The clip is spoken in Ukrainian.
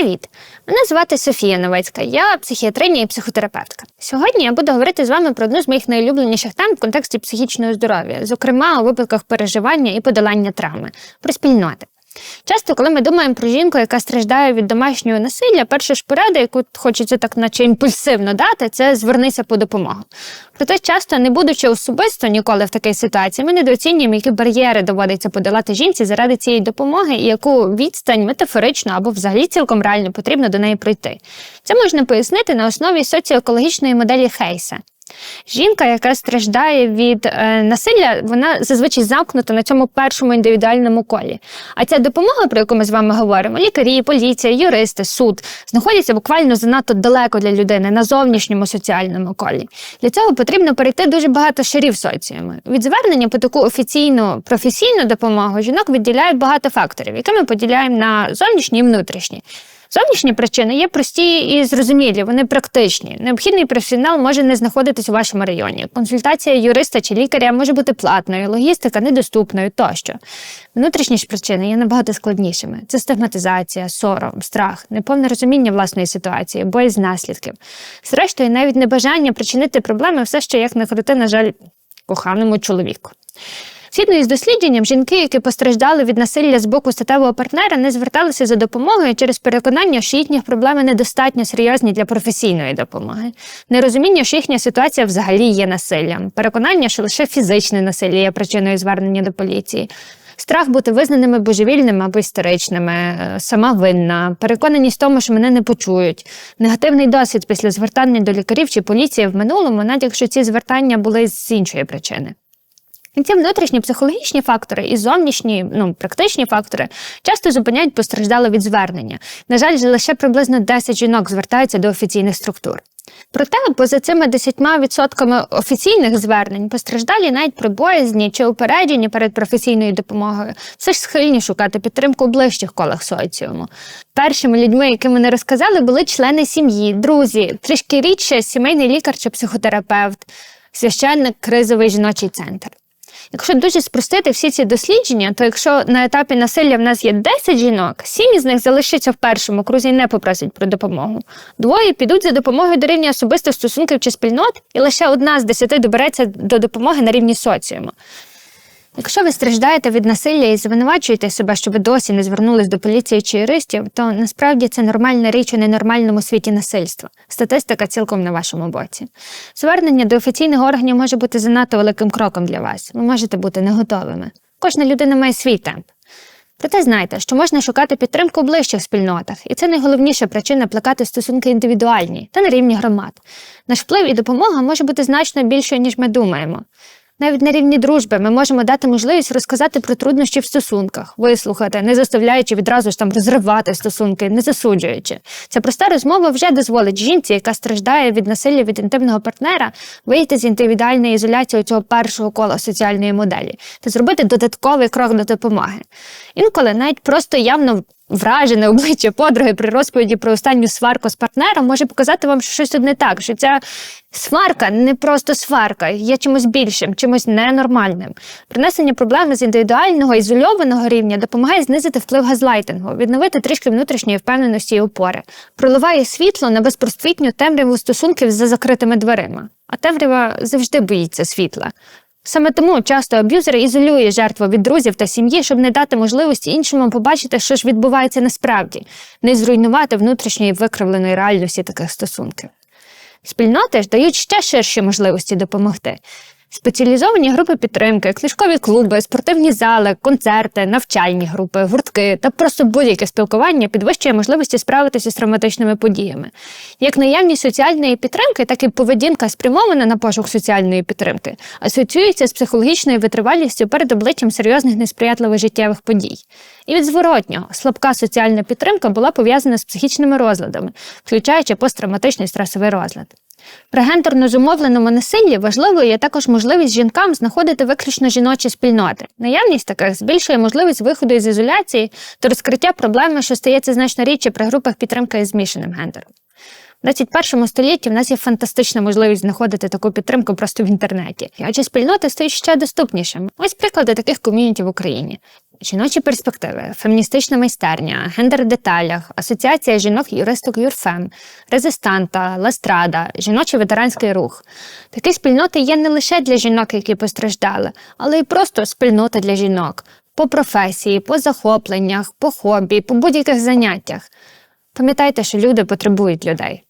Привіт! Мене звати Софія Новецька, я психіатриня і психотерапевтка. Сьогодні я буду говорити з вами про одну з моїх найулюбленіших тем в контексті психічного здоров'я, зокрема у випадках переживання і подолання травми, про спільноти. Часто, коли ми думаємо про жінку, яка страждає від домашнього насилля, перша ж порада, яку хочеться так, наче імпульсивно дати, це звернися по допомогу. Проте, часто, не будучи особисто ніколи в такій ситуації, ми недооцінюємо, які бар'єри доводиться подолати жінці заради цієї допомоги і яку відстань метафорично або взагалі цілком реально потрібно до неї пройти. Це можна пояснити на основі соціоекологічної моделі Хейса. Жінка, яка страждає від е, насилля, вона зазвичай замкнута на цьому першому індивідуальному колі. А ця допомога, про яку ми з вами говоримо, лікарі, поліція, юристи, суд, знаходяться буквально занадто далеко для людини на зовнішньому соціальному колі. Для цього потрібно перейти дуже багато шарів соціуму. Від звернення по таку офіційну професійну допомогу жінок відділяють багато факторів, які ми поділяємо на зовнішні і внутрішні. Зовнішні причини є прості і зрозумілі, вони практичні. Необхідний професіонал може не знаходитись у вашому районі. Консультація юриста чи лікаря може бути платною, логістика недоступною тощо. Внутрішні ж причини є набагато складнішими: це стигматизація, сором, страх, неповне розуміння власної ситуації, боязнь наслідків. Зрештою, навіть небажання причинити проблеми все ще як не крути, на жаль, коханому чоловіку. Згідно із дослідженням, жінки, які постраждали від насилля з боку статевого партнера, не зверталися за допомогою через переконання, що їхні проблеми недостатньо серйозні для професійної допомоги, нерозуміння, що їхня ситуація взагалі є насиллям, переконання, що лише фізичне насилля є причиною звернення до поліції. Страх бути визнаними божевільними або істеричними, е, сама винна, переконаність в тому, що мене не почують, негативний досвід після звертання до лікарів чи поліції в минулому, навіть якщо ці звертання були з іншої причини. Ці внутрішні психологічні фактори і зовнішні, ну практичні фактори часто зупиняють постраждало від звернення. На жаль, лише приблизно 10 жінок звертаються до офіційних структур. Проте, поза цими 10% офіційних звернень постраждалі навіть при боязні чи упередженні перед професійною допомогою, все ж схильні шукати підтримку у ближчих колах соціуму. Першими людьми, яким вони розказали, були члени сім'ї, друзі, трішки рідше сімейний лікар чи психотерапевт, священник, кризовий жіночий центр. Якщо дуже спростити всі ці дослідження, то якщо на етапі насилля в нас є 10 жінок, 7 із них залишаться в першому крузі і не попросять про допомогу. Двоє підуть за допомогою до рівня особистих стосунків чи спільнот, і лише одна з десяти добереться до допомоги на рівні соціуму. Якщо ви страждаєте від насилля і звинувачуєте себе, що ви досі не звернулись до поліції чи юристів, то насправді це нормальна річ у ненормальному світі насильства. Статистика цілком на вашому боці. Звернення до офіційних органів може бути занадто великим кроком для вас. Ви можете бути не готовими. Кожна людина має свій темп. Проте знайте, що можна шукати підтримку в ближчих спільнотах, і це найголовніша причина плекати стосунки індивідуальні та на рівні громад. Наш вплив і допомога може бути значно більшою, ніж ми думаємо. Навіть на рівні дружби ми можемо дати можливість розказати про труднощі в стосунках, вислухати, не заставляючи відразу ж там розривати стосунки, не засуджуючи. Ця проста розмова вже дозволить жінці, яка страждає від насилля від інтимного партнера, вийти з індивідуальної ізоляції цього першого кола соціальної моделі та зробити додатковий крок до допомоги. Інколи навіть просто явно вражене обличчя подруги при розповіді про останню сварку з партнером може показати вам, що щось тут не так, що ця сварка не просто сварка, є чимось більшим, чимось ненормальним. Принесення проблеми з індивідуального ізольованого рівня допомагає знизити вплив газлайтингу, відновити трішки внутрішньої впевненості і опори, проливає світло на безпросвітню темряву стосунків за закритими дверима. А темрява завжди боїться світла. Саме тому часто аб'юзер ізолює жертву від друзів та сім'ї, щоб не дати можливості іншому побачити, що ж відбувається насправді, не зруйнувати внутрішньої викривленої реальності таких стосунків. Спільноти ж дають ще ширші можливості допомогти. Спеціалізовані групи підтримки, книжкові клуби, спортивні зали, концерти, навчальні групи, гуртки та просто будь-яке спілкування підвищує можливості справитися з травматичними подіями. Як наявність соціальної підтримки, так і поведінка спрямована на пошук соціальної підтримки, асоціюється з психологічною витривалістю перед обличчям серйозних несприятливих життєвих подій. І від зворотнього слабка соціальна підтримка була пов'язана з психічними розладами, включаючи посттравматичний стресовий розлад. При гендерно зумовленому насиллі важливою є також можливість жінкам знаходити виключно жіночі спільноти. Наявність таких збільшує можливість виходу із ізоляції та розкриття проблеми, що стається значно рідше при групах підтримки із змішаним гендером. У 21 столітті в нас є фантастична можливість знаходити таку підтримку просто в інтернеті, адже спільноти стають ще доступнішими. Ось приклади таких ком'юніті в Україні. Жіночі перспективи, феміністична майстерня, гендер в деталях, асоціація жінок-юристок Юрфем, резистанта, Ластрада, жіночий ветеранський рух. Такі спільноти є не лише для жінок, які постраждали, але й просто спільнота для жінок по професії, по захопленнях, по хобі, по будь-яких заняттях. Пам'ятайте, що люди потребують людей.